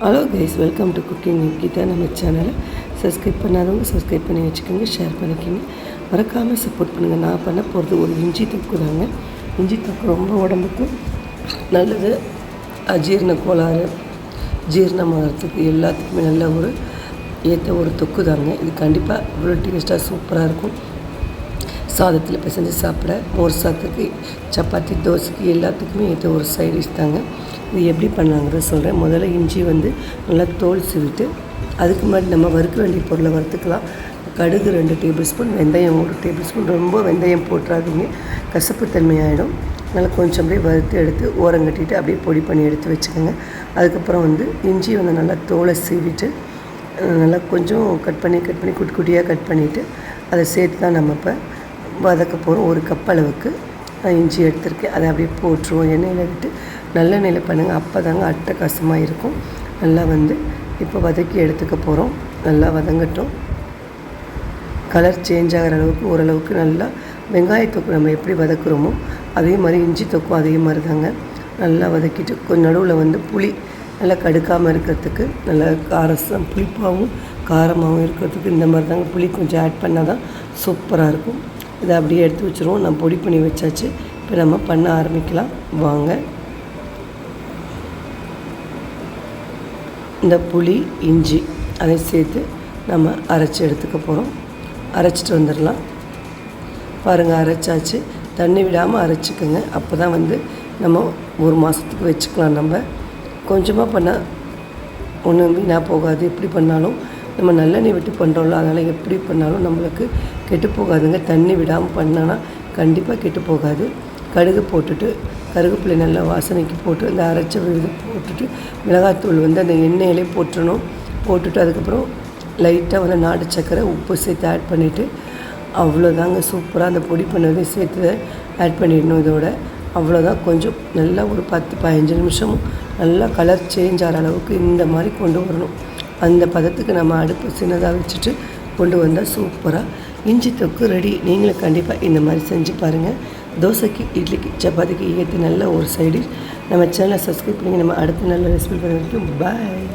Hello guys welcome to cooking Geetha நம்ம சேனலை subscribe பண்ணாதவங்க சப்ஸ்கிரைப் பண்ணி வச்சுக்கோங்க ஷேர் பண்ணிக்கோங்க. மறக்காமல் சப்போர்ட் பண்ணுங்கள் நான் பண்ண போகிறது ஒரு இஞ்சி தொக்கு தாங்க. இஞ்சி தொக்கு ரொம்ப உடம்புக்கு நல்லது. அஜீரண கோளாறு ஜீரணமாகறதுக்கு எல்லாத்துக்குமே நல்ல ஒரு ஏற்ற ஒரு தொக்கு தாங்க. இது கண்டிப்பாக இவ்வளோ டேஸ்ட்டாக சூப்பராக இருக்கும். சாதத்தில் பிசைஞ்சு சாப்பிட மோர் சாதத்துக்கு சப்பாத்தி தோசைக்கு எல்லாத்துக்குமே இது ஒரு சைடிஷ் டிஷ் தாங்க. இது எப்படி பண்ணாங்கிறத சொல்கிறேன் முதல்ல இஞ்சி வந்து நல்லா தோல் சீவிட்டு அதுக்கு முன்னாடி நம்ம வறுக்க வேண்டிய பொருளை வறுத்துக்கலாம். கடுகு ரெண்டு டேபிள் ஸ்பூன் வெந்தயம் ஒரு டேபிள் ஸ்பூன். ரொம்ப வெந்தயம் போட்டுறாதீங்க. கசப்பு தன்மையாயிடும் நல்லா கொஞ்சம் அப்படியே வறுத்து எடுத்து ஓரம் கட்டிட்டு அப்படியே பொடி பண்ணி எடுத்து வச்சுக்கோங்க. அதுக்கப்புறம் வந்து இஞ்சி வந்து நல்லா தோலை சீவிட்டு நல்லா கொஞ்சம் கட் பண்ணி கட் பண்ணி குட்டி குட்டியாக கட் பண்ணிவிட்டு அதை சேர்த்து தான் நம்ம இப்போ வதக்க போகிறோம் ஒரு கப் அளவுக்கு நான் இஞ்சி எடுத்திருக்கேன். அதை அப்படியே போட்டுருவோம். எண்ணெயில் விட்டு நல்லெண்ணெயில் பண்ணுங்கள் அப்போ தாங்க அட்டகாசமாக இருக்கும். நல்லா வந்து இப்போ வதக்கி எடுத்துக்க போகிறோம் நல்லா வதங்கட்டும். கலர் சேஞ்ச் ஆகிற அளவுக்கு ஓரளவுக்கு நல்லா வெங்காயத்தொக்கு நம்ம எப்படி வதக்குறோமோ அதே மாதிரி இஞ்சி தொக்கும் அதே மாதிரி தாங்க நல்லா வதக்கிட்டு கொஞ்சம் நடுவில் வந்து புளி நல்லா கடுக்காமல் இருக்கிறதுக்கு நல்லா காரசம் புளிப்பாகவும் காரமாகவும் இருக்கிறதுக்கு இந்த மாதிரி தாங்க புளி கொஞ்சம் ஆட் பண்ணால் தான் சூப்பராக இருக்கும். இதை அப்படியே எடுத்து வச்சுருவோம். நான் பொடி பண்ணி வச்சாச்சு. இப்போ நம்ம பண்ண ஆரம்பிக்கலாம். வாங்க. இந்த புளி இஞ்சி அதை சேர்த்து நம்ம அரைச்சி எடுத்துக்க போகிறோம். அரைச்சிட்டு வந்துடலாம். பாருங்கள் அரைச்சாச்சு. தண்ணி விடாமல் அரைச்சிக்கோங்க. அப்போ தான் வந்து நம்ம ஒரு மாதத்துக்கு வச்சுக்கலாம் நம்ம. கொஞ்சமாக பண்ணால் ஒன்றும் வீணாக போகாது. எப்படி பண்ணாலும் நம்ம நல்லெண்ணெய் விட்டு பண்ணுறோம்ல அதனால் எப்படி பண்ணாலும் நம்மளுக்கு கெட்டு போகாதுங்க. தண்ணி விடாமல் பண்ணோன்னா கண்டிப்பாக கெட்டு போகாது. கடுகு போட்டுட்டு கருவேப்பிலை நல்லா வாசனைக்கு போட்டு அந்த அரைச்ச விழுது போட்டுட்டு மிளகாத்தூள் வந்து அந்த எண்ணெயிலே போட்டுறணும். போட்டுட்டு அதுக்கப்புறம் லைட்டாக வந்து நாட்டு சக்கரை உப்பு சேர்த்து ஆட் பண்ணிவிட்டு அவ்வளோதாங்க சூப்பராக அந்த பொடி பண்ணதை சேர்த்து ஆட் பண்ணிடணும் இதோட. அவ்வளோதான். கொஞ்சம் நல்லா ஒரு பத்து பதினஞ்சு நிமிஷம் நல்லா கலர் சேஞ்ச் ஆகிற அளவுக்கு இந்த மாதிரி கொண்டு வரணும். அந்த பதத்துக்கு நம்ம அடுப்பு சின்னதாக வச்சுட்டு கொண்டு வந்தால் சூப்பராக இஞ்சி தொக்கு ரெடி. நீங்களும் கண்டிப்பாக இந்த மாதிரி செஞ்சு பாருங்கள் தோசைக்கு இட்லிக்கு சப்பாத்திக்கு ஏற்றி நல்ல ஒரு சைடு நம்ம சேனலை சப்ஸ்கிரைப் பண்ணி நம்ம அடுத்த நல்ல ரெசிபி பண்ண வரைக்கும் பாய்